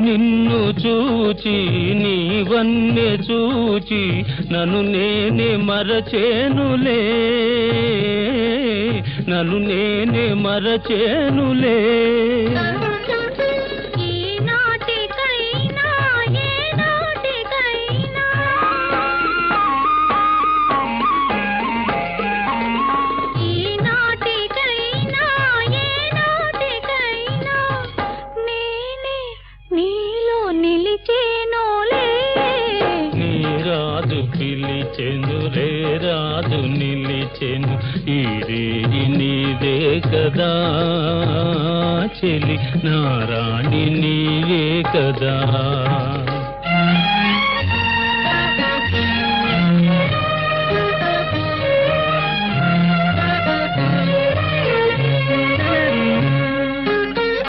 నిన్ను చూచి నీవన్నే చూచి నన్ను నేనే మరచేనులే. నన్ను నేనే మరచేనులే. రాజు పిలిచెను రే రాజు నిలిచెను ఈ రేయి నీదే కదా చెలి నారాణి నీవే కదా.